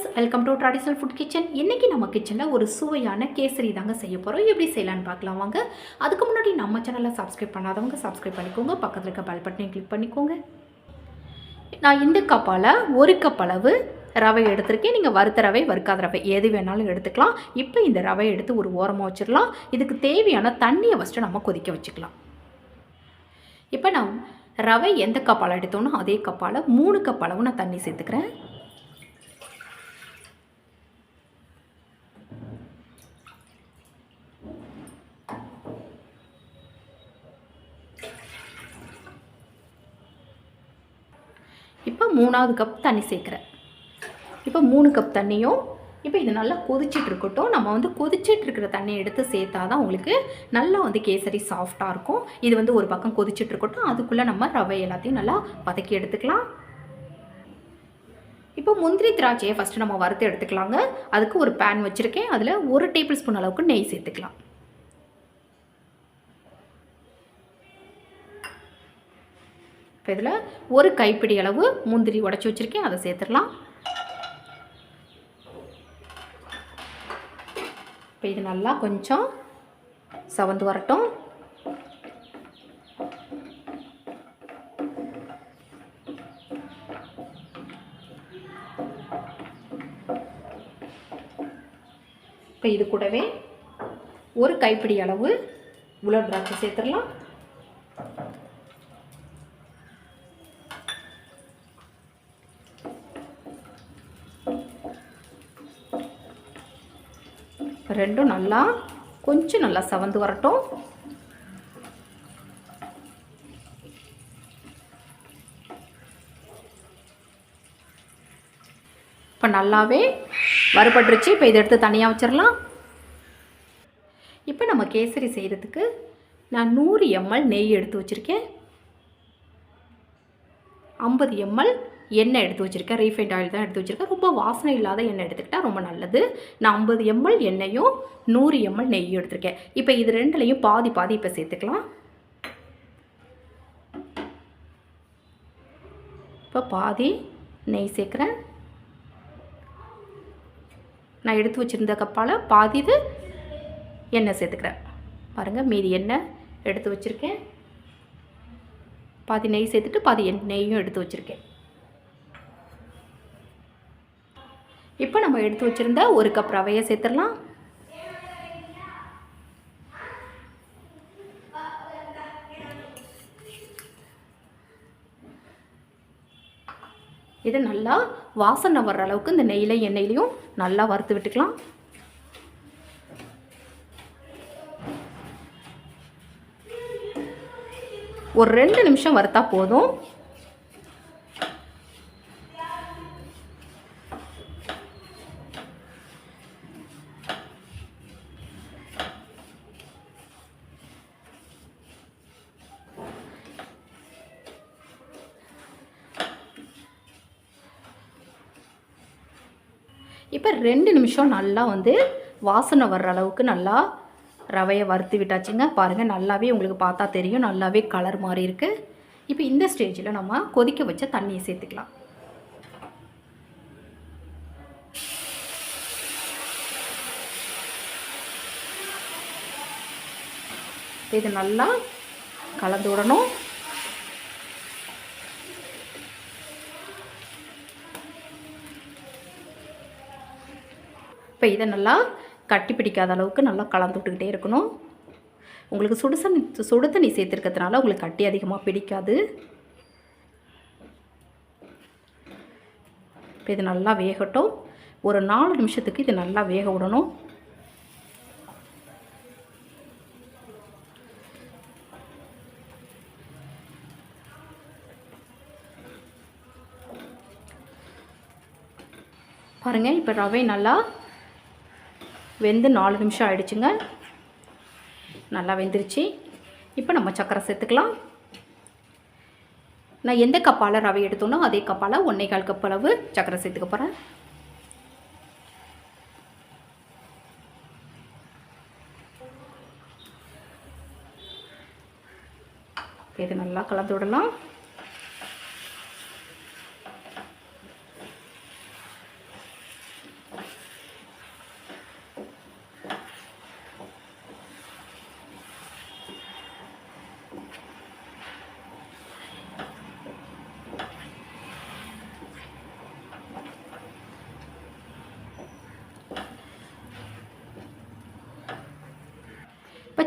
Friends welcome to traditional food kitchen இன்றைக்கி நம்ம கிச்சனில் ஒரு சுவையான கேசரி தாங்க செய்ய போகிறோம் எப்படி செய்யலான்னு பார்க்கலாம் வாங்க. அதுக்கு முன்னாடி நம்ம சேனலை சப்ஸ்கிரைப் பண்ணாதவங்க சப்ஸ்கிரைப் பண்ணிக்கோங்க. பக்கத்தில் இருக்க பெல் பட்டனையும் கிளிக் பண்ணிக்கோங்க. நான் இந்த கப்பால் ஒரு கப் அளவு ரவை எடுத்திருக்கேன். நீங்கள் வறுத்த ரவை வறுக்காத ரவை எது வேணாலும் எடுத்துக்கலாம். இப்போ இந்த ரவை எடுத்து ஒரு ஓரமாக வச்சிடலாம். இதுக்கு தேவையான தண்ணியை ஃபஸ்ட்டு நம்ம கொதிக்க வச்சுக்கலாம். இப்போ நான் ரவை எந்த கப்பால் எடுத்தோன்னோ அதே கப்பால் மூணு கப் அளவு நான் தண்ணி சேர்த்துக்கிறேன். இப்போ மூணாவது கப் தண்ணி சேர்க்குறேன் இப்போ மூணு கப் தண்ணியும் இப்போ இது நல்லா கொதிச்சுட்டு இருக்கட்டும். நம்ம வந்து கொதிச்சுட்டு இருக்கிற தண்ணியை எடுத்து சேர்த்தா தான் உங்களுக்கு நல்லா வந்து கேசரி சாஃப்டாக இருக்கும். இது வந்து ஒரு பக்கம் கொதிச்சுட்டு இருக்கட்டும். அதுக்குள்ளே நம்ம ரவை எல்லாத்தையும் நல்லா வதக்கி எடுத்துக்கலாம். இப்போ முந்திரி திராட்சையை ஃபஸ்ட்டு நம்ம வறுத்து எடுத்துக்கலாங்க. அதுக்கு ஒரு பேன் வச்சுருக்கேன். அதில் ஒரு டேபிள் ஸ்பூன் அளவுக்கு நெய் சேர்த்துக்கலாம். இப்போ இதில் ஒரு கைப்பிடி அளவு முந்திரி உடச்சி வச்சுருக்கேன். அதை சேர்த்துடலாம். இப்போ இது நல்லா கொஞ்சம் சவந்து வரட்டும். இப்போ இது கூடவே ஒரு கைப்பிடி அளவு உலர் திராட்சை சேர்த்துடலாம். ரெண்டும் நல்லா கொஞ்சம் நல்லா சவந்து வரட்டும். இப்போ நல்லாவே வறுபட்டுருச்சு. இப்போ இதை எடுத்து தனியாக வச்சிடலாம் இப்போ நம்ம கேசரி செய்கிறதுக்கு நான் நூறு எம்எல் நெய் எடுத்து வச்சுருக்கேன். ஐம்பது எம்எல் எண்ணெய் எடுத்து வச்சுருக்கேன். ரீஃபைண்ட் ஆயில் தான் எடுத்து வச்சுருக்கேன். ரொம்ப வாசனை இல்லாத எண்ணெய் எடுத்துக்கிட்டால் ரொம்ப நல்லது. நான் ஐம்பது எம்எல் எண்ணெயும் நூறு எம்எல் நெய்யும் எடுத்திருக்கேன். இப்போ இது ரெண்டுலேயும் பாதி பாதி இப்போ சேர்த்துக்கலாம். இப்போ பாதி நெய் சேர்க்குறேன். நான் எடுத்து வச்சுருந்த கப்பால் பாதி இது எண்ணெய் சேர்த்துக்கிறேன். பாருங்கள் மீதி எண்ணெய் எடுத்து வச்சுருக்கேன். பாதி நெய் சேர்த்துட்டு பாதி எண் நெய்யும் எடுத்து வச்சுருக்கேன். நம்ம எடுத்து வச்சுருந்த ஒரு கப் ரவையை சேர்த்துடலாம். இது நல்லா வாசனை வர்ற அளவுக்கு இந்த நெய்யிலையும் எண்ணெயிலையும் நல்லா வறுத்து விட்டுக்கலாம். ஒரு ரெண்டு நிமிஷம் வறுத்தா போதும். இப்போ ரெண்டு நிமிஷம் நல்லா வந்து வாசனை வர்ற அளவுக்கு நல்லா ரவையை வறுத்து விட்டாச்சுங்க. பாருங்கள் நல்லாவே உங்களுக்கு பார்த்தா தெரியும். நல்லாவே கலர் மாறி இருக்குது இப்போ இந்த ஸ்டேஜில் நம்ம கொதிக்க வச்ச தண்ணியை சேர்த்துக்கலாம். இது நல்லா கலந்து விடணும். இப்போ இதை நல்லா கட்டி பிடிக்காத அளவுக்கு நல்லா கலந்து விட்டுக்கிட்டே இருக்கணும். உங்களுக்கு சுடுசனி சுடு தண்ணி சேர்த்துருக்கிறதுனால உங்களுக்கு கட்டி அதிகமாக பிடிக்காது. இப்போ இது நல்லா வேகட்டும். ஒரு நாலு நிமிஷத்துக்கு இது நல்லா வேக விடணும். பாருங்கள் இப்போ ரவை நல்லா வெந்து நாலு நிமிஷம் ஆயிடுச்சுங்க. நல்லா வெந்துருச்சு. இப்போ நம்ம சக்கரை சேர்த்துக்கலாம். நான் எந்த கப்பால் ரவை எடுத்தோனோ அதே கப்பால் ஒன்றே கால் கப் அளவு சக்கரை சேர்த்துக்க போகிறேன் இது நல்லா கலந்து விடலாம்.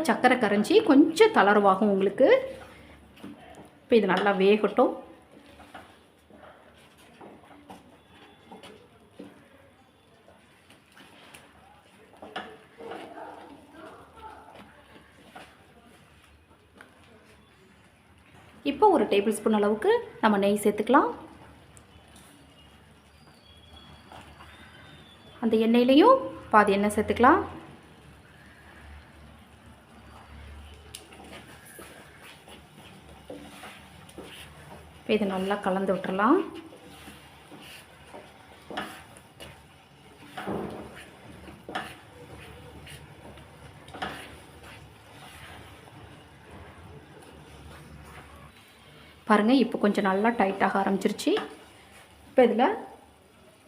சக்கரை கரைஞ்சி கொஞ்சம் தளர்வாகும் உங்களுக்கு. இப்போ இது நல்லா வேகட்டும். இப்போ ஒரு டேபிள் ஸ்பூன் அளவுக்கு நம்ம நெய் சேர்த்துக்கலாம். அந்த எண்ணெயிலையும் பாதி எண்ணெய் சேர்த்துக்கலாம். இப்போ இது நல்லா கலந்து விட்டுறலாம். பாருங்கள் இப்போ கொஞ்சம் நல்லா டைட்டாக ஆரம்பிச்சிருச்சு. இப்போ இதில்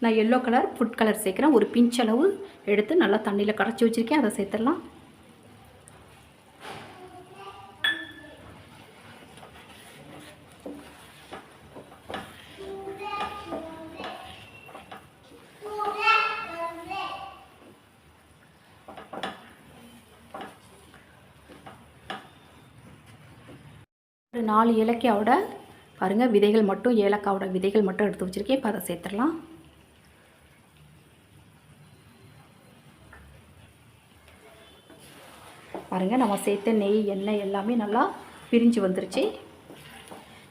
நான் எல்லோ கலர் ஃபுட் கலர் சேர்க்குறேன். ஒரு பிஞ்ச் அளவு எடுத்து நல்லா தண்ணியில் கரைச்சி வச்சுருக்கேன். அதை சேர்த்துடலாம். ஒரு நாலு ஏலக்காயோட பாருங்கள் விதைகள் மட்டும் ஏலக்காவோட விதைகள் மட்டும் எடுத்து வச்சுருக்கேன். இப்போ அதை சேர்த்துடலாம். பாருங்கள் நம்ம சேர்த்த நெய் எண்ணெய் எல்லாமே நல்லா பிரிஞ்சு வந்துருச்சு.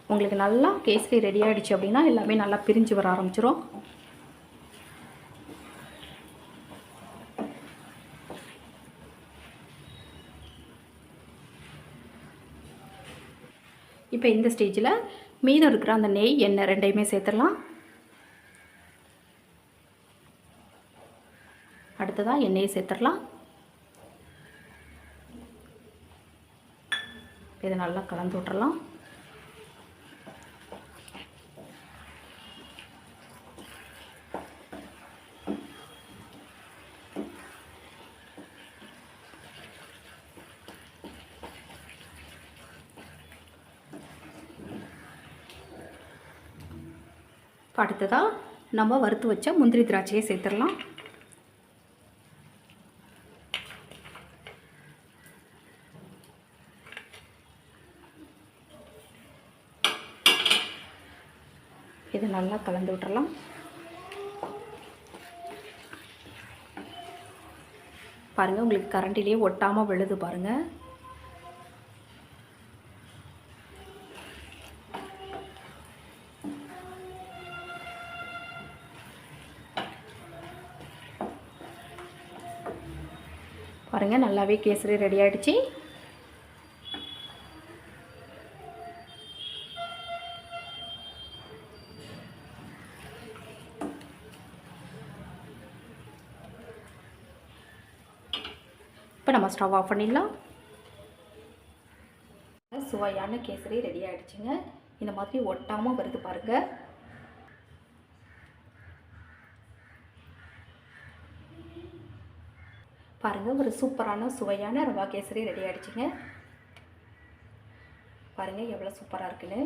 உங்களுக்கு நல்லா கேசரி ரெடி ஆகிடுச்சு அப்படின்னா எல்லாமே நல்லா பிரிஞ்சு வர ஆரம்பிச்சிரும். இப்போ இந்த ஸ்டேஜில் மீதம் இருக்கிற அந்த நெய் எண்ணெய் ரெண்டையுமே சேர்த்துடலாம். அடுத்ததாக எண்ணெயை சேர்த்துடலாம். இதை நல்லா கலந்து விட்றலாம் இப்போ அடுத்ததாக நம்ம வறுத்து வச்ச முந்திரி திராட்சையை சேர்த்துடலாம். இதை நல்லா கலந்து விட்டுறலாம். பாருங்கள் உங்களுக்கு கரண்டிலேயே ஒட்டாமல் விழுது பாருங்கள் பாருங்கள் நல்லாவே கேசரி ரெடி ஆகிடுச்சு இப்போ நம்ம ஸ்டவ் ஆஃப் பண்ணிடலாம். சுவையான கேசரி ரெடி ஆகிடுச்சிங்க இந்த மாதிரி ஒட்டாமல் வருது பாருங்கள் பாருங்கள் ஒரு சூப்பரான சுவையான ரவா கேசரி ரெடி ஆகிடுச்சிங்க பாருங்கள் எவ்வளோ சூப்பராக இருக்குன்னு.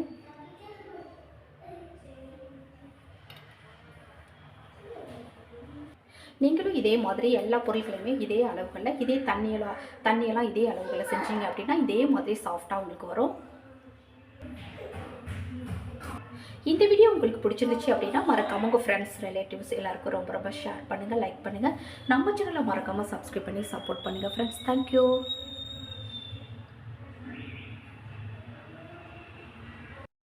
நீங்களும் இதே மாதிரி எல்லா பொருட்களையுமே இதே அளவுகளில் இதே தண்ணியெல்லாம் தண்ணியெல்லாம் இதே அளவுகளில் செஞ்சீங்க அப்படின்னா இதே மாதிரி சாஃப்டாக உங்களுக்கு வரும். இந்த வீடியோ உங்களுக்கு பிடிச்சிருந்துச்சு அப்படின்னா மறக்காம உங்கள் ஃப்ரெண்ட்ஸ் ரிலேட்டிவ்ஸ் எல்லாருக்கும் ரொம்ப ரொம்ப ஷேர் பண்ணுங்கள் லைக் பண்ணுங்கள் நம்ம சேனலை மறக்காமல் சப்ஸ்கிரைப் பண்ணி சப்போர்ட் பண்ணுங்கள் ஃப்ரெண்ட்ஸ் தேங்க்யூ